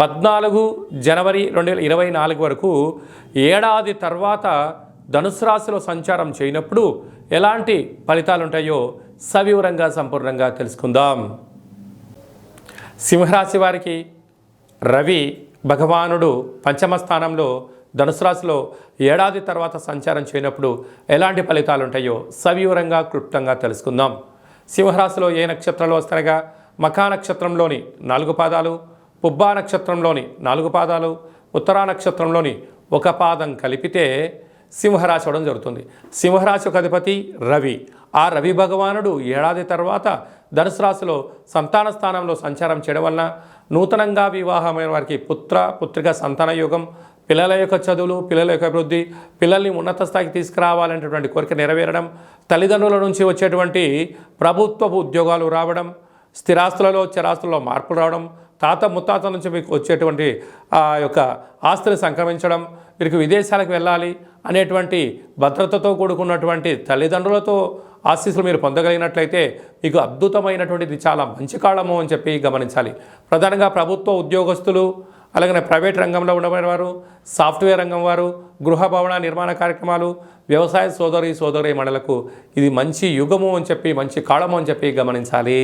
పద్నాలుగు జనవరి రెండు వేల ఇరవై నాలుగు వరకు ఏడాది తర్వాత ధనుసు రాశిలో సంచారం చేయనప్పుడు ఎలాంటి ఫలితాలు ఉంటాయో సవివరంగా సంపూర్ణంగా తెలుసుకుందాం. సింహరాశి వారికి రవి భగవానుడు పంచమ స్థానంలో ధనుసు రాశిలో ఏడాది తర్వాత సంచారం చేయనప్పుడు ఎలాంటి ఫలితాలు ఉంటాయో సవివరంగా క్లుప్తంగా తెలుసుకుందాం. సింహరాశిలో ఏ నక్షత్రాలు వస్తారగా మఖా నక్షత్రంలోని నాలుగు పాదాలు పుబ్బా నక్షత్రంలోని నాలుగు పాదాలు ఉత్తరా నక్షత్రంలోని ఒక పాదం కలిపితే సింహరాశి అవడం జరుగుతుంది. సింహరాశి ఒక అధిపతి రవి. ఆ రవి భగవానుడు ఏడాది తర్వాత ధనుసు రాశిలో సంతాన స్థానంలో సంచారం చేయడం వలన నూతనంగా వివాహమైన వారికి పుత్ర పుత్రిక సంతాన యోగం పిల్లల యొక్క చదువులు పిల్లల యొక్క అభివృద్ధి పిల్లల్ని ఉన్నత స్థాయికి తీసుకురావాలనేటువంటి కోరిక నెరవేరడం తల్లిదండ్రుల నుంచి వచ్చేటువంటి ప్రభుత్వపు ఉద్యోగాలు రావడం స్థిరాస్తులలో చిరాస్తులలో మార్పులు రావడం తాత ముత్తాత నుంచి మీకు వచ్చేటువంటి ఆ యొక్క ఆస్తులు సంక్రమించడం మీకు విదేశాలకు వెళ్ళాలి అనేటువంటి భద్రతతో కూడుకున్నటువంటి తల్లిదండ్రులతో ఆశీస్సులు మీరు పొందగలిగినట్లయితే మీకు అద్భుతమైనటువంటిది చాలా మంచి కాలము అని చెప్పి గమనించాలి. ప్రధానంగా ప్రభుత్వ ఉద్యోగస్తులు అలాగే ప్రైవేట్ రంగంలో ఉండబడిన వారు సాఫ్ట్వేర్ రంగం వారు గృహ భవన నిర్మాణ కార్యక్రమాలు వ్యవసాయ సోదరి సోదరి మండలకు ఇది మంచి యుగము అని చెప్పి మంచి కాలము అని చెప్పి గమనించాలి.